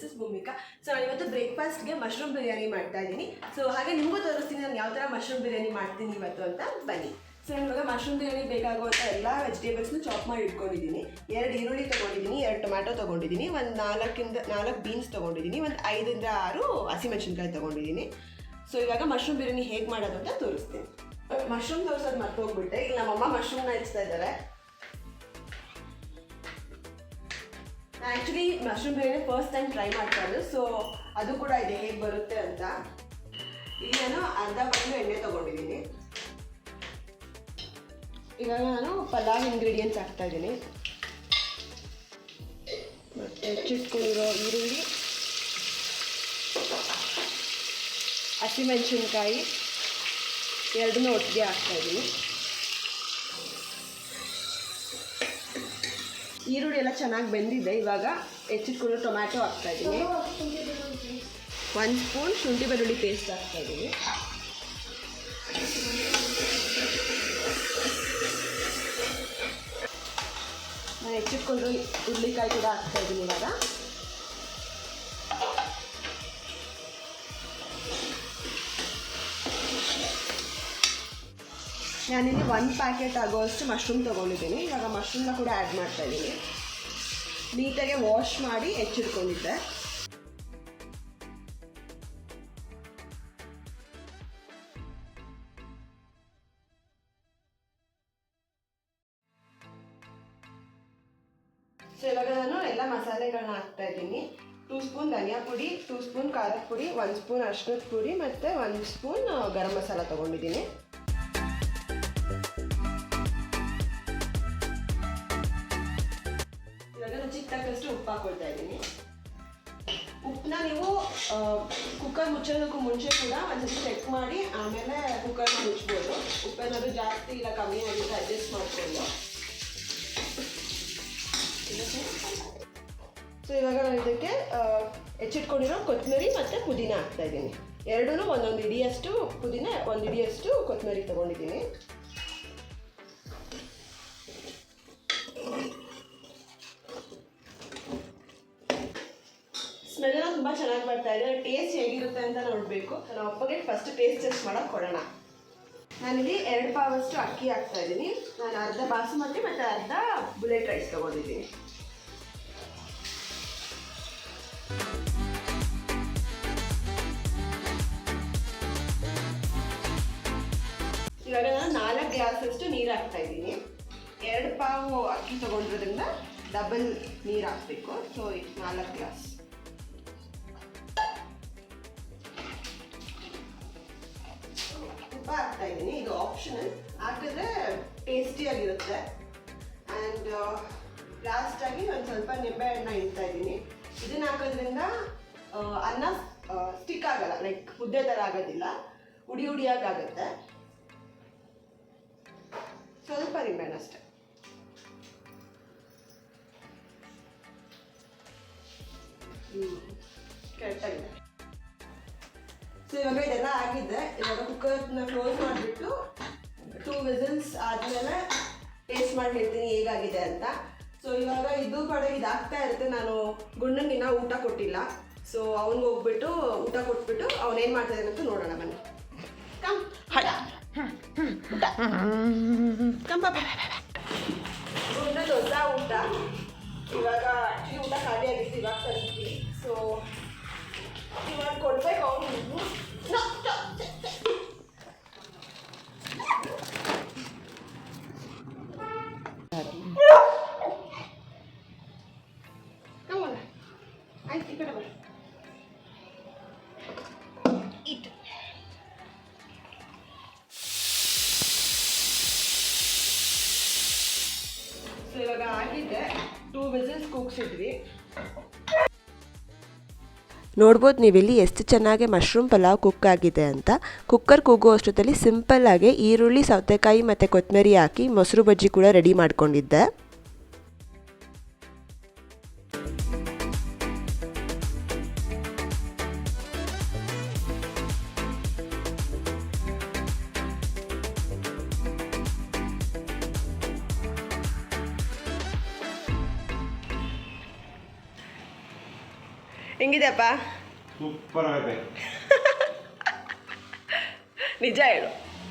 This is Bhoomika so ನಾನು ಇವತ್ತು ಬ್ರೇಕ್ಫಾಸ್ಟ್ಗೆ mushroom biryani ಮಾಡ್ತಾ ಇದ್ದೀನಿ. ಸೊ ಹಾಗೆ ನಿಮಗೂ ತೋರಿಸ್ತೀನಿ ನಾನು ಯಾವ ಥರ ಮಶ್ರೂಮ್ ಬಿರಿಯಾನಿ ಮಾಡ್ತೀನಿ ಇವತ್ತು ಅಂತ ಬನ್ನಿ. ಸೊ ನಾನು ಇವಾಗ ಮಶ್ರೂಮ್ ಬಿರಿಯಾನಿ ಬೇಕಾಗುವಂಥ ಎಲ್ಲ ವೆಜಿಟೇಬಲ್ಸ್ನ ಚಾಪ್ ಮಾಡಿ ಇಟ್ಕೊಂಡಿದ್ದೀನಿ. ಎರಡು ಈರುಳ್ಳಿ ತೊಗೊಂಡಿದ್ದೀನಿ, ಎರಡು ಟೊಮ್ಯಾಟೊ ತೊಗೊಂಡಿದ್ದೀನಿ, ಒಂದು ನಾಲ್ಕಿಂದ, ನಾಲ್ಕು ಬೀನ್ಸ್ ತೊಗೊಂಡಿದ್ದೀನಿ, ಒಂದು ಐದರಿಂದ ಆರು ಹಸಿಮೆಣಸಿನ್ಕಾಯಿ ತೊಗೊಂಡಿದ್ದೀನಿ. ಸೊ ಇವಾಗ ಮಶ್ರೂಮ್ ಬಿರಿಯಾನಿ ಹೇಗೆ ಮಾಡೋದು ಅಂತ ತೋರಿಸ್ತೀನಿ. ಮಶ್ರೂಮ್ ತೋರಿಸೋದು ಮರ್ತೋಗ್ಬಿಟ್ಟೆ ಇಲ್ಲಿ ನಮ್ಮಮ್ಮ ಮಶ್ರೂಮ್ನ ಇಚ್ತಾ ಇದ್ದಾರೆ. Actually mushroom biryani first time try ಮಾಡ್ತಾ ಸೊ ಅದು ಕೂಡ ಇದೆ, ಹೇಗೆ ಬರುತ್ತೆ ಅಂತ. ಇಲ್ಲಿ ನಾನು ಅರ್ಧ ಬಂದು ಎಣ್ಣೆ ತೊಗೊಂಡಿದ್ದೀನಿ. ಇವಾಗ ನಾನು ಪಲಾವ್ ಇಂಗ್ರೀಡಿಯೆಂಟ್ಸ್ ಹಾಕ್ತಾ ಇದ್ದೀನಿ. ಮತ್ತು ಹೆಚ್ಚಿಟ್ಕೊಂಡಿರೋ ಈರುಳ್ಳಿ. ಹಸಿಮೆಣಸಿನ್ಕಾಯಿ. ಎರಡನ್ನೂ ಒಟ್ಟಿಗೆ ಹಾಕ್ತಾ ಈರುಳ್ಳಿ ಎಲ್ಲ ಚೆನ್ನಾಗಿ ಬೆಂದಿದೆ. ಇವಾಗ ಹೆಚ್ಚಿಟ್ಕೊಂಡು ಟೊಮ್ಯಾಟೊ ಹಾಕ್ತಾ ಇದ್ದೀನಿ ಒಂದು ಸ್ಪೂನ್ ಶುಂಠಿ ಬೆಳ್ಳುಳ್ಳಿ ಪೇಸ್ಟ್ ಹಾಕ್ತಾ ಇದ್ದೀನಿ ನಾನು ಹೆಚ್ಚಿಟ್ಕೊಂಡು ಹುರುಳಿಕಾಯಿ ಕೂಡ ಹಾಕ್ತಾ ಇದ್ದೀನಿ ಇವಾಗ. ನಾನಿಲ್ಲಿ ಒಂದು ಪ್ಯಾಕೆಟ್ ಆಗೋಷ್ಟು ಮಶ್ರೂಮ್ ತೊಗೊಂಡಿದ್ದೀನಿ. ಇವಾಗ ಮಶ್ರೂಮ್ನ ಕೂಡ ಆ್ಯಡ್ ಮಾಡ್ತಾ ಇದ್ದೀನಿ. ನೀಟಾಗಿ ವಾಶ್ ಮಾಡಿ ಹೆಚ್ಚಿಟ್ಕೊಂಡಿದ್ದೆ. ಸೊ ಇವಾಗ ನಾನು ಎಲ್ಲ ಮಸಾಲೆಗಳನ್ನ ಹಾಕ್ತಾ ಇದ್ದೀನಿ. ಟೂ ಸ್ಪೂನ್ ಧನಿಯಾ ಪುಡಿ ಟೂ ಸ್ಪೂನ್ ಖಾರದ ಪುಡಿ ಒಂದು ಸ್ಪೂನ್ ಅರ್ಶಿನದ ಪುಡಿ ಮತ್ತು ಒಂದು ಸ್ಪೂನ್ ಗರಂ ಮಸಾಲ ತೊಗೊಂಡಿದ್ದೀನಿ. ಇದ್ದೀನಿ ಉಪ್ಪನ್ನ ನೀವು ಕುಕ್ಕರ್ ಮುಚ್ಚೋದಕ್ಕೂ ಮುಂಚೆ ಕೂಡ ಒಂದ್ಸತಿ ಚೆಕ್ ಮಾಡಿ, ಆಮೇಲೆ ಕುಕ್ಕರ್ನ ಮುಚ್ಬೋದು. ಉಪ್ಪೇನಾದ್ರು ಜಾಸ್ತಿ ಇಲ್ಲ, ಕಮ್ಮಿ ಆಗಿದ್ರೆ ಅಡ್ಜಸ್ಟ್ ಮಾಡಿಕೊಂಡು. ಸೊ ಇವಾಗ ನಾನು ಇದಕ್ಕೆ ಹೆಚ್ಚಿಟ್ಕೊಂಡಿರೋ ಕೊತ್ತಂಬರಿ ಮತ್ತು ಪುದೀನ ಹಾಕ್ತಾ ಇದ್ದೀನಿ. ಎರಡೂ ಒಂದೊಂದು ಇಡಿಯಷ್ಟು ಪುದೀನ, ಒಂದು ಇಡಿಯಷ್ಟು ಕೊತ್ತಂಬರಿ ತೊಗೊಂಡಿದ್ದೀನಿ. ಸ್ಮೆಲ್ ತುಂಬ ಚೆನ್ನಾಗಿ ಬರ್ತಾ ಇದೆ. ಟೇಸ್ಟ್ ಹೇಗಿರುತ್ತೆ ಅಂತ ನೋಡಬೇಕು. ನಾವು ಅಪ್ಪಗೆ ಫಸ್ಟ್ ಟೇಸ್ಟ್ ಟೆಸ್ಟ್ ಮಾಡೋಕೆ ಕೊಡೋಣ. ನಾನಿಲ್ಲಿ ಎರಡು ಪಾವಷ್ಟು ಅಕ್ಕಿ ಹಾಕ್ತಾ ಇದ್ದೀನಿ. ನಾನು ಅರ್ಧ ಬಾಸುಮತಿ ಮತ್ತು ಅರ್ಧ ಬುಲೆಟ್ ರೈಸ್ ತಗೊಂಡಿದ್ದೀನಿ. ಇವಾಗ ನಾನು ನಾಲ್ಕು ಗ್ಲಾಸಷ್ಟು ನೀರು ಹಾಕ್ತಾ ಇದ್ದೀನಿ. ಎರಡು ಪಾವು ಅಕ್ಕಿ ತೊಗೊಂಡಿರೋದ್ರಿಂದ ಡಬಲ್ ನೀರು ಹಾಕಬೇಕು. ಸೊ ನಾಲ್ಕು ಗ್ಲಾಸ್. ತುಪ್ಪ ಹಾಕ್ತಾ ಇದ್ದೀನಿ ಇದು ಆಪ್ಷನಲ್ ಹಾಕಿದ್ರೆ ಟೇಸ್ಟಿಯಾಗಿರುತ್ತೆ ಆ್ಯಂಡ್ ಲಾಸ್ಟಾಗಿ ಒಂದು ಸ್ವಲ್ಪ ನಿಂಬೆ ಹಣ್ಣು ಇಡ್ತಾ ಇದ್ದೀನಿ. ಇದನ್ನ ಹಾಕೋದ್ರಿಂದ ಅನ್ನ ಸ್ಟಿಕ್ ಆಗಲ್ಲ. ಲೈಕ್ ಮುದ್ದೆ ಥರ ಆಗೋದಿಲ್ಲ. ಉಡಿ ಉಡಿಯಾಗಿ ಆಗುತ್ತೆ. ಸ್ವಲ್ಪ ನಿಂಬೆಹಣ್ಣು ಅಷ್ಟೆ. ಹ್ಞೂ ಕರೆಕ್ಟಾಗಿದೆ ಸೊ ಇವಾಗ ಇದೆಲ್ಲ ಆಗಿದೆ. ಇವಾಗ ಕುಕ್ಕರ್ನ ಕ್ಲೋಸ್ ಮಾಡಿಬಿಟ್ಟು ಟೂ ವಿಸಿಲ್ಸ್ ಆದಮೇಲೆ ಟೇಸ್ಟ್ ಮಾಡಿ ಹೇಳ್ತೀನಿ ಹೇಗಾಗಿದೆ ಅಂತ. ಸೊ ಇವಾಗ ಇದು ಕಡೆ ಇದಾಗ್ತಾ ಇರುತ್ತೆ. ನಾನು ಗುಂಡನಿಗೆ ಇನ್ನೂ ಊಟ ಕೊಟ್ಟಿಲ್ಲ. ಸೊ ಅವ್ನಿಗೆ ಹೋಗ್ಬಿಟ್ಟು ಊಟ ಕೊಟ್ಬಿಟ್ಟು ಅವನೇನು ಮಾಡ್ತಾನೆ ಅಂತ ನೋಡೋಣ ಬನ್ನಿ. ಕಮ್ ಕಮ್ ಗುಂಡದ ಹೊಸ ಊಟ. ಇವಾಗ ಆ್ಯಕ್ಚುಲಿ ಊಟ ಖಾಲಿ ಆಗಿತ್ತು ಇವಾಗ ತಂದಿದ್ವಿ ಸೊ ಇವಾಗ ಕೊಡ್ಬೇಕು ಅವನು. ಇವಾಗ ಆಗಿದೆ. ಟೂ ವಿಸಿಲ್ಸ್ ನೋಡ್ಬೋದು ನೀವಿಲ್ಲಿ ಎಷ್ಟು ಚೆನ್ನಾಗಿ ಮಶ್ರೂಮ್ ಪಲಾವ್ ಕುಕ್ ಆಗಿದೆ ಅಂತ. ಕುಕ್ಕರ್ ಕೂಗೋ ಅಷ್ಟೊತ್ತಲ್ಲಿ ಸಿಂಪಲ್ಲಾಗಿ ಈರುಳ್ಳಿ, ಸೌತೆಕಾಯಿ ಮತ್ತು ಕೊತ್ತಂಬರಿ ಹಾಕಿ ಮೊಸರು ಬಜ್ಜಿ ಕೂಡ ರೆಡಿ ಮಾಡ್ಕೊಂಡಿದ್ದೆ. ಹೆಂಗಿದೆಪ್ಪ ಸೂಪರ್ ಆಗೈತೆ. ನಿಜ ಹೇಳು.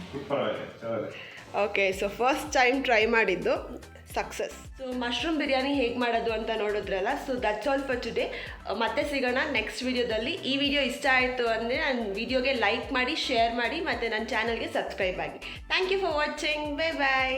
ಸೂಪರ್ ಆಗೈತೆ ಚೆನ್ನಾಗಿದೆ okay so first time try ಮಾಡಿದ್ದು ಸಕ್ಸಸ್ ಸೊ ಮಶ್ರೂಮ್ ಬಿರಿಯಾನಿ ಹೇಗೆ ಮಾಡೋದು ಅಂತ ನೋಡಿದ್ರಲ್ಲ so that's all for today ಮತ್ತೆ ಸಿಗೋಣ ನೆಕ್ಸ್ಟ್ ವಿಡಿಯೋದಲ್ಲಿ ಈ ವಿಡಿಯೋ ಇಷ್ಟ ಆಯಿತು ಅಂದರೆ ನನ್ನ ವಿಡಿಯೋಗೆ ಲೈಕ್ ಮಾಡಿ ಶೇರ್ ಮಾಡಿ ಮತ್ತು ನನ್ನ ಚಾನಲ್ಗೆ ಸಬ್ಸ್ಕ್ರೈಬ್ ಆಗಿ. Thank you for watching bye bye